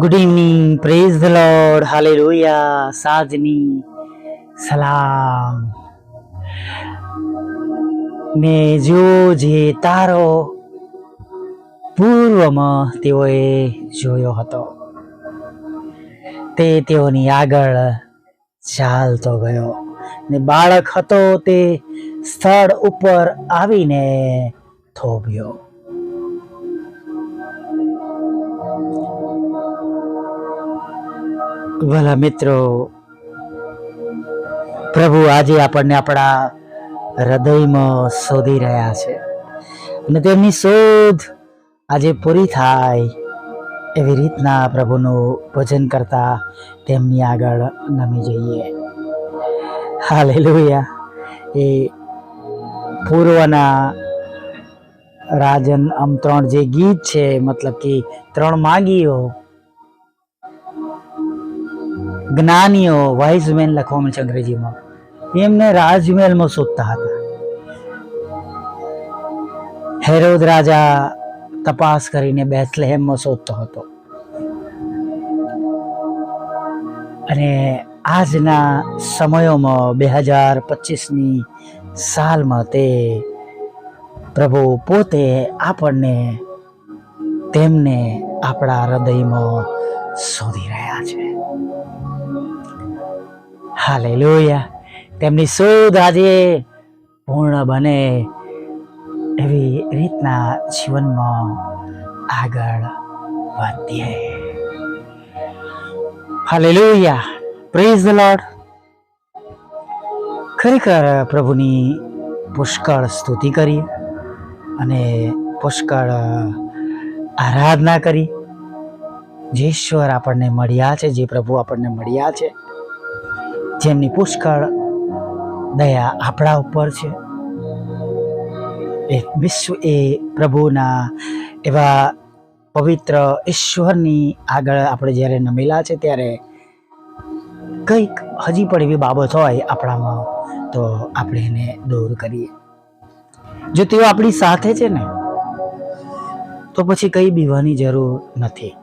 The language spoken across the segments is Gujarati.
Good evening praise the lord hallelujah સાજની સલામ ને જો જે તારો પૂર્વમાં તેઓએ જોયો હતો, તે તેઓની આગળ ચાલતો ગયો. ને બાળક હતો તે સ્થળ ઉપર આવીને થોભ્યો. ભલા મિત્રો, પ્રભુ આજે આપણને આપણા હૃદયમાં શોધી રહ્યા છે અને તેમની શોધ આજે પૂરી થાય એવી રીતના પ્રભુનું ભજન કરતા તેમની આગળ નમી જઈએ. હાલેલુયા. એ પૂર્વના રાજન આમ ત્રણ જે ગીત છે, મતલબ કે ત્રણ માગીઓ જ્ઞાનીઓ વાઇઝમેન લખવામાં છે અંગ્રેજીમાં. એમને રાજમહેલમાં શોધતા હતા. હેરોદ રાજા તપાસ કરીને બેથલેહેમમાં શોધતો હતો. અને આજના સમયોમાં બે હજાર પચીસની સાલમાં તે પ્રભુ પોતે આપણને તેમને આપણા હૃદયમાં શોધી રહ્યા છે. હાલેલુયા. તેમની શોધ આજે પૂર્ણ બને એવી રીતના જીવનમાં આગળ વધીએ. હાલેલુયા. પ્રેઝ ધ લોર્ડ ખરેખર પ્રભુની પુષ્કળ સ્તુતિ કરી અને પુષ્કળ આરાધના કરી. જે ઈશ્વર આપણને મળ્યા છે, જે પ્રભુ આપણને મળ્યા છે જેમની પુષ્કળ દયા આપણા ઉપર છે. એ વિશ્વ એ પ્રભુના એવા પવિત્ર ઈશ્વરની આગળ આપણે જ્યારે નમેલા છે ત્યારે કંઈક હજી પણ એવી બાબત હોય આપણામાં, તો આપણે એને દૂર કરીએ. જો તેઓ આપણી સાથે છે ને, તો પછી કઈ બીવાની જરૂર નથી.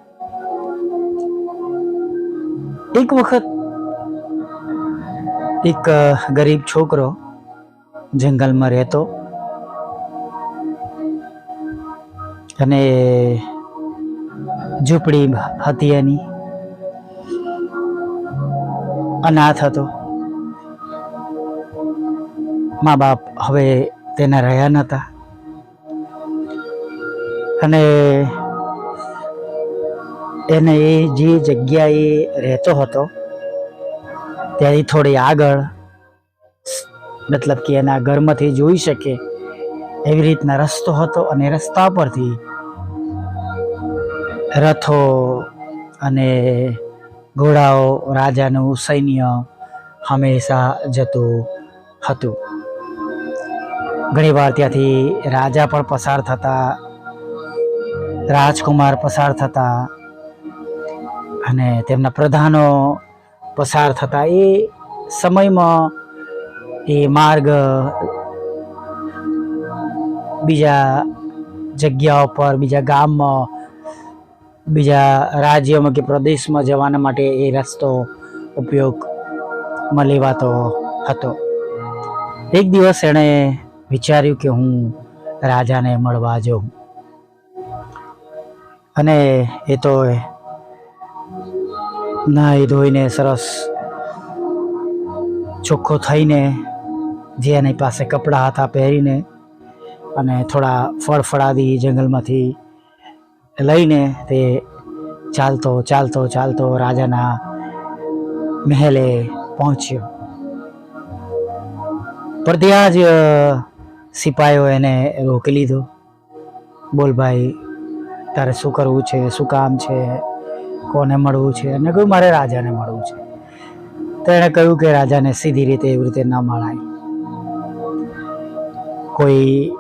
એક વખત એક ગરીબ છોકરો જંગલમાં રહેતો અને ઝૂંપડી હતી એની. અનાથ હતો. મા બાપ હવે તેના રહ્યા નહોતા અને એને એ જે જગ્યાએ રહેતો હતો ત્યાંથી થોડી આગળ, મતલબ કે એના ઘરમાંથી જોઈ શકે એવી રીતના રસ્તો હતો અને રસ્તા પરથી રથો અને ઘોડાઓ, રાજાનું સૈન્ય હંમેશા જતું હતું. ઘણીવાર ત્યાંથી રાજા પણ પસાર થતા, રાજકુમાર પસાર થતા અને તેમના પ્રધાનો પસાર થતા. એ સમયમાં એ માર્ગ બીજા જગ્યાઓ પર, બીજા ગામમાં, બીજા રાજ્યમાં કે પ્રદેશમાં જવાના માટે એ રસ્તો ઉપયોગમાં લેવાતો હતો. એક દિવસ એણે વિચાર્યું કે હું રાજાને મળવા જાઉં. અને એ તો નાહી ધોઈને સરસ ચોખ્ખો થઈને જે એની પાસે કપડાં હતા પહેરીને અને થોડા ફળફળાદી જંગલમાંથી લઈને તે ચાલતો ચાલતો ચાલતો રાજાના મહેલે પહોંચ્યો. પણ ત્યાં જ સિપાહીઓ એને રોકી લીધો. બોલ ભાઈ, તારે શું કરવું છે? શું કામ છે? કોને મળવું છે અને કહ્યું, મારે રાજાને મળવું છે. તો એણે કહ્યું કે રાજાને સીધી રીતે એવી રીતે ન મળાય. કોઈ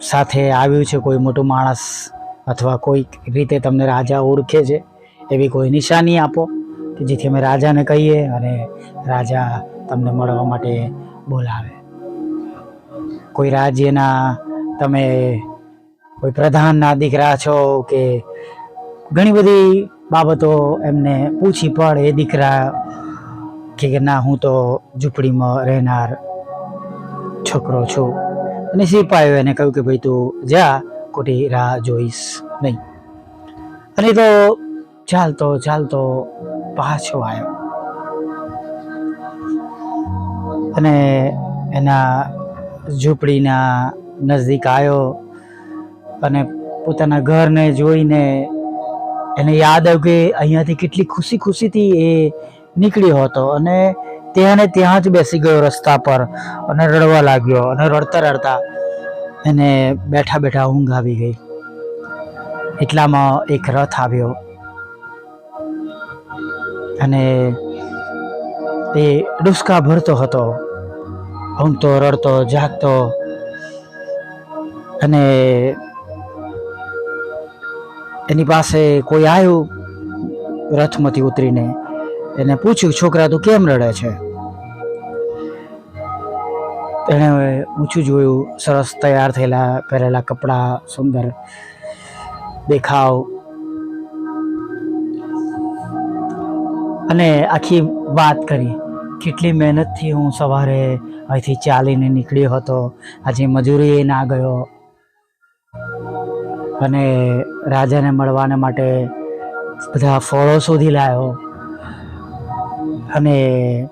સાથે આવ્યું છે, કોઈ મોટું માણસ અથવા કોઈક રીતે તમને રાજા ઓળખે છે, એવી કોઈ નિશાની આપો કે જેથી અમે રાજાને કહીએ અને રાજા તમને મળવા માટે બોલાવે. કોઈ રાજ્યના તમે કોઈ પ્રધાનના દીકરા છો કે ઘણી બધી બાબતો એમને પૂછી પણ એ દીકરા કે ના, હું તો ઝૂંપડીમાં રહેનાર છોકરો છું. અને સિપાહીઓ એને કહ્યું કે ભાઈ તું જા, ખોટી રાહ જોઈશ નહીં. અને તો ચાલતો ચાલતો પાછો આવ્યો. અને એના ઝૂંપડીના નજદીક આવ્યો અને પોતાના ઘરને જોઈને એને યાદ આવ્યું કે અહીંયાથી કેટલી ખુશી ખુશીથી એ નીકળ્યો હતો. અને ત્યાં ત્યાં જ બેસી ગયો રસ્તા પર અને રડવા લાગ્યો અને રડતા રડતા એને બેઠા બેઠા ઊંઘ આવી ગઈ. એટલામાં એક રથ આવ્યો. અને એ ડુસકા ભરતો હતો ઊંઘતો રડતો, જાગતો અને એની પાસે કોઈ આવ્યું? રથમાંથી ઉતરીને એને પૂછ્યું, છોકરા, તું કેમ રડે છે? એણે ઊંચું જોયું, સરસ તૈયાર થયેલા, પહેરેલા કપડાં, સુંદર દેખાવ. અને આખી વાત કરી. કેટલી મહેનતથી હું સવારે અહીંથી ચાલીને નીકળ્યો હતો. આજે મજૂરીએ ના ગયો. અને રાજાને મળવાને માટે બધા ફળો શોધી લાવ્યો અને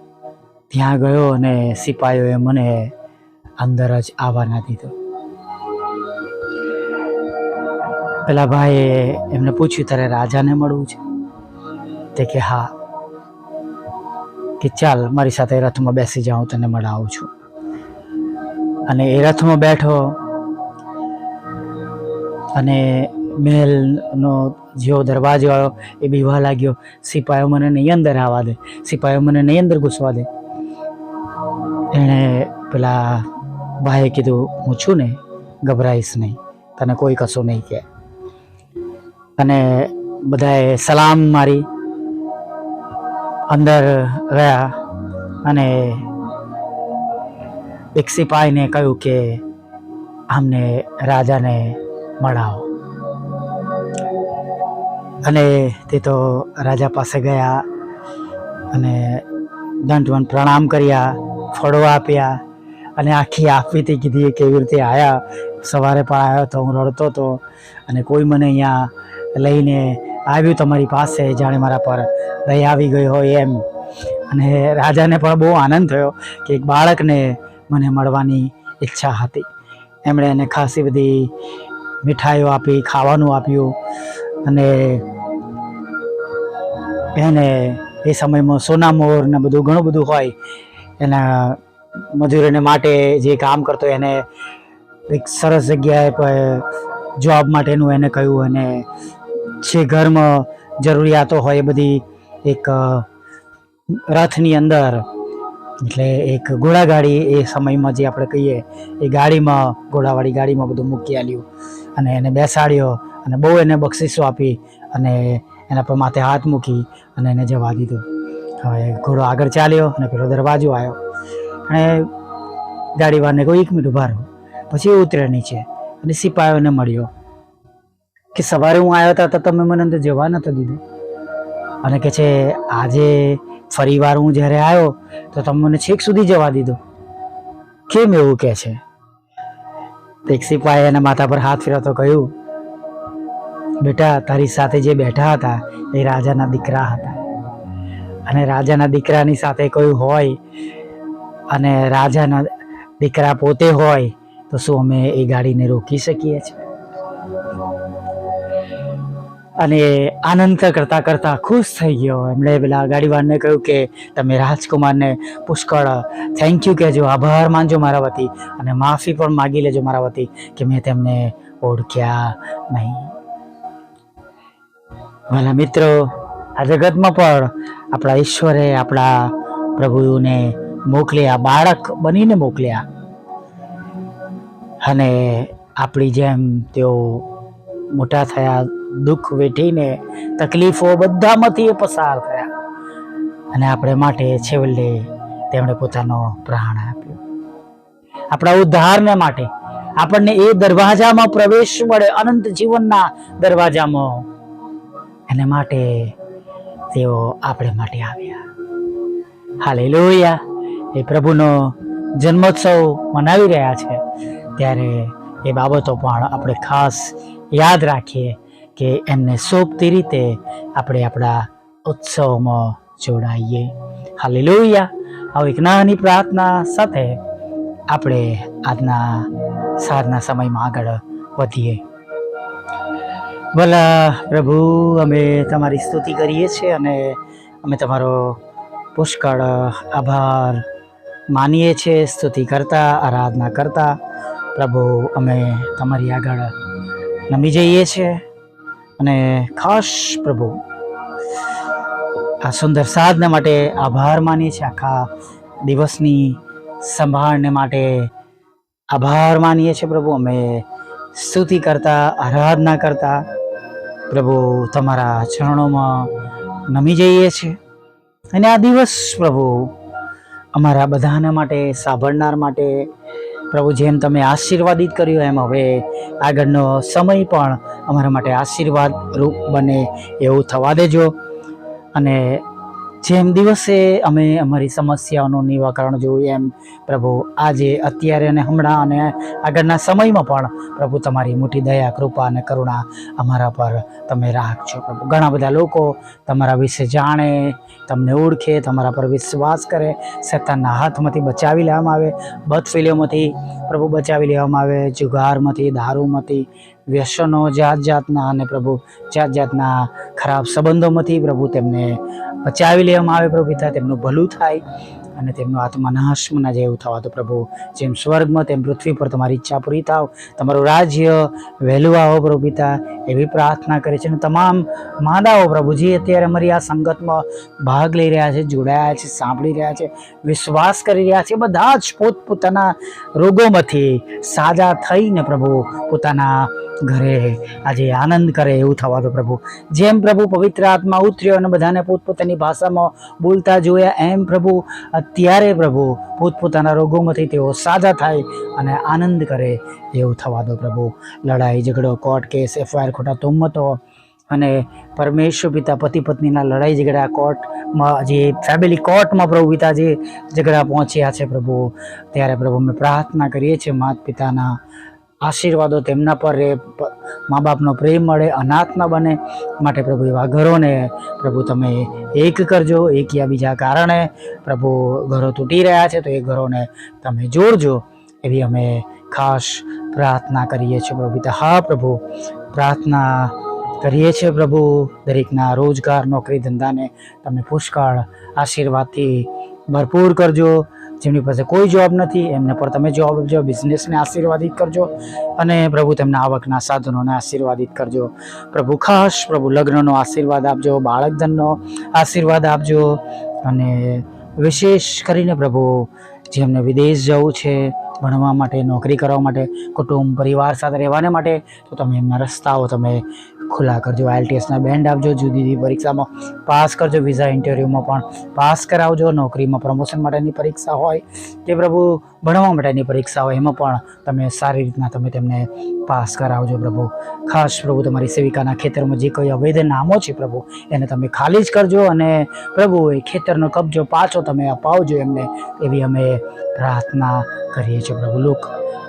ત્યાં ગયો અને સિપાહીઓએ મને અંદર જ આવવા ના દીધો. પેલા ભાઈએ એમને પૂછ્યું, તારે રાજાને મળવું છે? તે કે, હા. કે, ચાલ, મારી સાથે રથમાં બેસી જાઉં, તને મળાવું છું. અને એ રથમાં બેઠો અને મહેલનો જેવો દરવાજો આવ્યો, એ બીવા લાગ્યો સિપાહીઓ મને નહીં અંદર આવવા દે સિપાહીઓ મને નહીં અંદર ઘૂસવા દે. એણે પેલા ભાઈએ કીધું, હું છું ને, ગભરાઈશ નહીં, તને કોઈ કશું નહીં કહે. અને બધાએ સલામ મારી, અંદર ગયા અને એક સિપાહીને કહ્યું કે અમને રાજાને મળાવો. અને તે તો રાજા પાસે ગયા અને દંડવન પ્રણામ કર્યા, ફળો આપ્યા અને આખી આપવીતી કીધી કેવી રીતે આવ્યા સવારે પણ આવ્યો તો હું રડતો હતો અને કોઈ મને અહીંયા લઈને આવ્યું તમારી પાસે જાણે મારા પર દયા આવી ગઈ હોય એમ. અને રાજાને પણ બહુ આનંદ થયો કે એક બાળકને મને મળવાની ઈચ્છા હતી. એમણે એને ખાસી બધી મીઠાઈઓ આપી, ખાવાનું આપ્યું અને એને એ સમયમાં સોનામોર ને બધું ઘણું બધું હોય એના મજૂરોને માટે જે કામ કરતો એને એક સરસ જગ્યાએ જોબ માટેનું એને કહ્યું અને જે ઘરમાં જરૂરિયાતો હોય એ બધી એક રથની અંદર એટલે એક ઘોડાગાડી એ સમયમાં જે આપણે કહીએ એ ગાડીમાં, ઘોડાવાળી ગાડીમાં બધું મૂકી આલ્યું. અને એને બેસાડ્યો અને બહુ એને બક્ષિસો આપી અને એના પર માથે હાથ મૂકી અને એને જવા દીધો. હવે ઘોડો આગળ ચાલ્યો અને પેલો દરવાજો આવ્યો. અને ગાડીવાળાને કોઈ એક મિનિટ ઊભા રહો. પછી ઉતર્યા નીચે અને સિપાહીઓને મળ્યો કે, સવારે હું આવ્યો હતા તો તમે મને અંદર જવા નતો દીધું. અને કે છે, આજે ફરી વાર હું જ્યારે આવ્યો તો તમે મને છેક સુધી જવા દીધો. કેમ એવું કે છે? તો એક સિપાહી એના માથા પર હાથ ફેરવતો કહ્યું, બેટા, તારી સાથે જે બેઠા હતા, એ રાજાના દીકરા હતા. અને રાજાના દીકરાની સાથે કોઈ હોય અને રાજાના દીકરા પોતે હોય, તો શું અમે એ ગાડીને રોકી શકીએ છીએ? અને આનંદ કરતા કરતા ખુશ થઈ ગયો. એમણે પેલા ગાડીવાળાને કહ્યું કે, તમે રાજકુમારને પુષ્કળ થેન્ક યુ કહેજો, આભાર માનજો મારા વતી અને માફી પણ માગી લેજો મારા વતી કે મેં તેમને ઓળખ્યા નહીં. વાલા મિત્રો, આ જગતમાં પણ આપણા ઈશ્વરે આપણા પ્રભુને મોકલ્યા બાળક બનીને મોકલ્યા. અને આપણી જેમ તેઓ મોટા થયા દુઃખ વેઠીને તકલીફો બધામાંથી એ પસાર થયા. અને આપણે માટે છેવટે તેમણે પોતાનો પ્રાણ આપ્યો. આપણા ઉદ્ધારને માટે આપણને એ દરવાજામાં પ્રવેશ મળે, અનંત જીવનના દરવાજામાં. એને માટે તેઓ આપણે માટે આવ્યા. હાલે લોહિયા એ પ્રભુનો જન્મોત્સવ મનાવી રહ્યા છે. ત્યારે એ બાબતો પણ આપણે ખાસ યાદ રાખીએ. કે એમને શોભતી રીતે આપણે આપણા ઉત્સવમાં જોડાઈએ. હાલી લોહિયા આવી એક નાની પ્રાર્થના સાથે આપણે આજના સાંજના સમયમાં આગળ વધીએ. ભલા પ્રભુ, અમે તમારી સ્તુતિ કરીએ છીએ અને અમે તમારો પુષ્કળ આભાર માનીએ છીએ, સ્તુતિ કરતા, આરાધના કરતા. પ્રભુ, અમે તમારી આગળ નમી જઈએ છીએ. અને ખાસ પ્રભુ, આ સુંદર સાધના માટે આભાર માનીએ છીએ. આખા દિવસની સંભાળને માટે આભાર માનીએ છીએ પ્રભુ. અમે સ્તુતિ કરતા, આરાધના કરતા પ્રભુ તમારા ચરણોમાં નમી જઈએ છીએ. અને આ દિવસ પ્રભુ અમારા બધાના માટે, સાંભળનાર માટે પ્રભુ, જેમ તમે આશીર્વાદિત કર્યો, એમ હવે આગળનો સમય પણ અમારા માટે આશીર્વાદ રૂપ બને એવું થવા દેજો. અને જેમ દિવસે અમે અમારી સમસ્યાઓનું નિવારણ જોયું એમ પ્રભુ, આજે, અત્યારે અને હમણાં અને આગળના સમયમાં પણ પ્રભુ તમારી મોટી દયા, કૃપા અને કરુણા અમારા પર તમે રાખજો પ્રભુ. ઘણા બધા લોકો તમારા વિશે જાણે, તમને ઓળખે, તમારા પર વિશ્વાસ કરે, શેતાનના હાથમાંથી બચાવી લેવામાં આવે બદફિલીઓમાંથી પ્રભુ બચાવી લેવામાં આવે, જુગારમાંથી, દારૂમાંથી, વ્યસનો જાત જાતના અને પ્રભુ જાત જાતના ખરાબ સંબંધોમાંથી પ્રભુ તેમને બચાવી લેવામાં આવે પ્રભુ પિતા, તેમનું ભલું થાય અને તેમનું આત્મા નાશમના જેવું થવા. તો પ્રભુ જેમ સ્વર્ગમાં તેમ પૃથ્વી પર તમારી ઈચ્છા પૂરી થાવ. તમારું રાજ્ય વહેલું આવો પ્રભુ પિતા, એવી પ્રાર્થના કરે છે. અને તમામ માદાઓ પ્રભુજી અત્યારે અમારી આ સંગતમાં ભાગ લઈ રહ્યા છે, જોડાયા છે, સાંભળી રહ્યા છે, વિશ્વાસ કરી રહ્યા છે. બધા જ પોતપોતાના રોગોમાંથી સાજા થઈને પ્રભુ પોતાના ઘરે આજે આનંદ કરે એવું થવા દો પ્રભુ. જેમ પ્રભુ પવિત્ર આત્મા ઉતર્યો અને બધાને પોતપોતાની ભાષામાં બોલતા જોયા, એમ પ્રભુ અત્યારે પ્રભુ પોતપોતાના રોગોમાંથી તેઓ સાજા થાય અને આનંદ કરે એવું થવા દો પ્રભુ. લડાઈ, ઝઘડો, કોર્ટ કેસ, એફઆઈઆર, ખોટા તુમ્મતો અને પરમેશ્વર પિતા, પતિ પત્નીના લડાઈ, ઝઘડા, કોર્ટમાં જે ફેમિલી કોર્ટમાં પ્રભુ પિતા જે ઝઘડા પહોંચ્યા છે પ્રભુ, ત્યારે પ્રભુ અમે પ્રાર્થના કરીએ છીએ માતા પિતાના આશીર્વાદો તેમના પર રહે મા બાપનો પ્રેમ મળે અનાથ ન બને માટે પ્રભુ એવા ઘરોને પ્રભુ તમે એક કરજો એકયા બીજા કારણે પ્રભુ ઘરો તૂટી રહ્યા છે તો એ ઘરોને તમે જોડજો એવી અમે ખાસ પ્રાર્થના કરીએ છીએ પ્રભુ હા પ્રભુ, પ્રાર્થના કરીએ છીએ પ્રભુ, દરેકના રોજગાર, નોકરી, ધંધાને તમે પુષ્કળ આશીર્વાદથી ભરપૂર કરજો. જેમની પાસે કોઈ જોબ નથી, એમને પર તમે જોબ આપજો બિઝનેસને આશીર્વાદિત કરજો અને પ્રભુ તેમના આવકના સાધનોને આશીર્વાદિત કરજો. પ્રભુ ખાસ, પ્રભુ લગ્નનો આશીર્વાદ આપજો, બાળકધનનો આશીર્વાદ આપજો અને વિશેષ કરીને પ્રભુ જેમને વિદેશ જવું છે, ભણવા માટે, નોકરી કરવા માટે, કુટુંબ, પરિવાર સાથે રહેવાને માટે, તો તમે એમના રસ્તાઓ તમે ખુલ્લા કરજો. આઈએલટીએસના બેન્ડ આપજો. જુદી જુદી પરીક્ષામાં પાસ કરજો. વિઝા ઇન્ટરવ્યૂમાં પણ પાસ કરાવજો. નોકરીમાં પ્રમોશન માટેની પરીક્ષા હોય કે પ્રભુ ભણવા માટેની પરીક્ષા હોય, એમાં પણ તમે સારી રીતના તમે તેમને પાસ કરાવજો પ્રભુ. ખાસ પ્રભુ તમારી સેવિકાના ખેતરમાં જે કોઈ અવૈધ નામો છે પ્રભુ, એને તમે ખાલી જ કરજો અને પ્રભુ એ ખેતરનો કબજો પાછો તમે અપાવજો એમને. એવી અમે પ્રાર્થના કરીએ છીએ પ્રભુ. લોક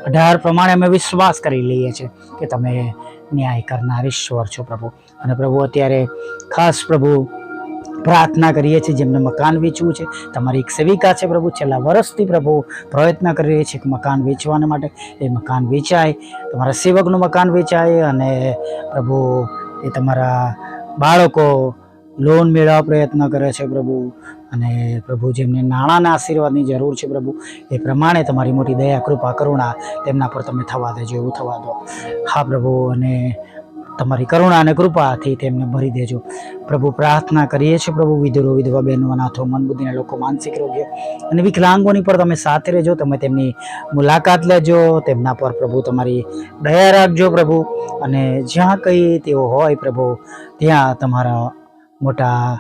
અઢાર પ્રમાણે અમે વિશ્વાસ કરી લઈએ છીએ કે તમે ન્યાય કરનાર ઈશ્વર છો પ્રભુ. અને પ્રભુ, અત્યારે ખાસ પ્રભુ પ્રાર્થના કરીએ છીએ, જેમને મકાન વેચવું છે. તમારી એક સેવિકા છે પ્રભુ. છેલ્લા વર્ષથી પ્રભુ પ્રયત્ન કરી રહી છે કે મકાન વેચવાના માટે. એ મકાન વેચાય, તમારા સેવકનું મકાન વેચાય અને પ્રભુ એ તમારા બાળકો લોન મેળવવા પ્રયત્ન કરે છે પ્રભુ. અને પ્રભુ જેમને નાણાંના આશીર્વાદની જરૂર છે પ્રભુ, એ પ્રમાણે તમારી મોટી દયા, કૃપા, કરુણા તેમના પર તમે થવા દેજો એવું થવા દો. હા પ્રભુ, અને તમારી કરુણા અને કૃપાથી તેમને ભરી દેજો. પ્રભુ, પ્રાર્થના કરીએ છીએ પ્રભુ, વિધુરો, વિધવા બહેનો અનાથો મનબુદ્ધિના લોકો, માનસિક રોગીઓ અને વિકલાંગોની પર તમે સાથે રહેજો, તમે તેમની મુલાકાત લેજો, તેમના પર પ્રભુ તમારી દયા રાખજો પ્રભુ. અને જ્યાં કંઈ તેઓ હોય પ્રભુ, ત્યાં તમારા મોટા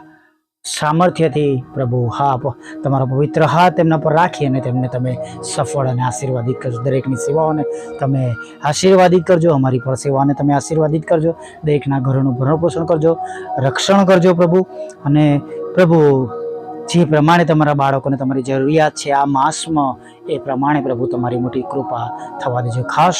સામર્થ્યથી પ્રભુ, હા તમારો પવિત્ર હાથ તેમના પર રાખી અને તેમને તમે સફળ અને આશીર્વાદિત કરજો. દરેકની સેવાઓને તમે આશીર્વાદિત કરજો, અમારી પણ સેવાને તમે આશીર્વાદિત કરજો. દરેકના ઘરોનું ભરણપોષણ કરજો, રક્ષણ કરજો પ્રભુ. અને પ્રભુ, જે પ્રમાણે તમારા બાળકોને તમારી જરૂરિયાત છે, આ માસમાં એ પ્રમાણે પ્રભુ તમારી મોટી કૃપા થવા દેજો. ખાસ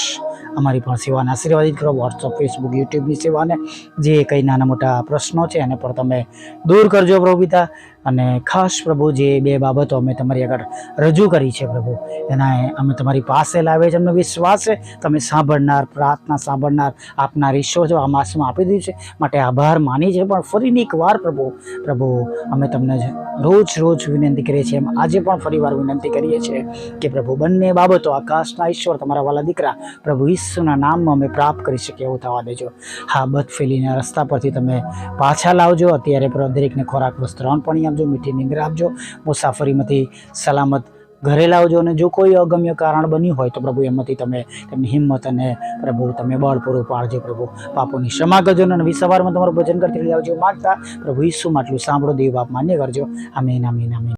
અમારી પણ સેવાને આશીર્વાદિત કરો વોટ્સઅપ ફેસબુક યુટ્યુબની સેવાને જે કંઈ નાના મોટા પ્રશ્નો છે એને પણ તમે દૂર કરજો પ્રભુ પિતા. અને ખાસ પ્રભુ જે બે બાબતો અમે તમારી આગળ રજૂ કરી છે પ્રભુ એના અમે તમારી પાસે લાવીએ છીએ. અમને વિશ્વાસ છે. તમે સાંભળનાર, પ્રાર્થના સાંભળનાર આપનાર ઈશ્વર જો આ માસમાં આપી દીધું છે. માટે આભાર માની છે. પણ ફરીની એક વાર પ્રભુ પ્રભુ અમે તમને રોજ રોજ વિનંતી કરીએ છીએ. આજે પણ ફરીવાર વિનંતી કરીએ છીએ. કે પ્રભુ, બંને બાબતો આકાશના ઈશ્વર તમારા વાલા દીકરા પ્રભુ ઈસુના નામમાં અમે પ્રાપ્ત કરી શકીએ એવું થવા દેજો. હા બદફેલીના રસ્તા પરથી તમે પાછા લાવજો. અત્યારે દરેકને ખોરાક, વસ્ત્ર પણ આપજો, મીઠી નીંદર આપજો. મુસાફરીમાંથી સલામત ઘરે લાવજો અને જો કોઈ અગમ્ય કારણ બન્યું હોય તો પ્રભુ એમાંથી તમે તેમની હિંમત અને પ્રભુ તમે બળ પૂરું પાડજો પ્રભુ. પાપોની ક્ષમા કરજો અને નવી સવારમાં તમારું ભજન કરતી આવજો. માગતા પ્રભુ ઈસુમાં આટલું સાંભળો, દેવ બાપ માન્ય કરજો. આમીન આમીન આમીન.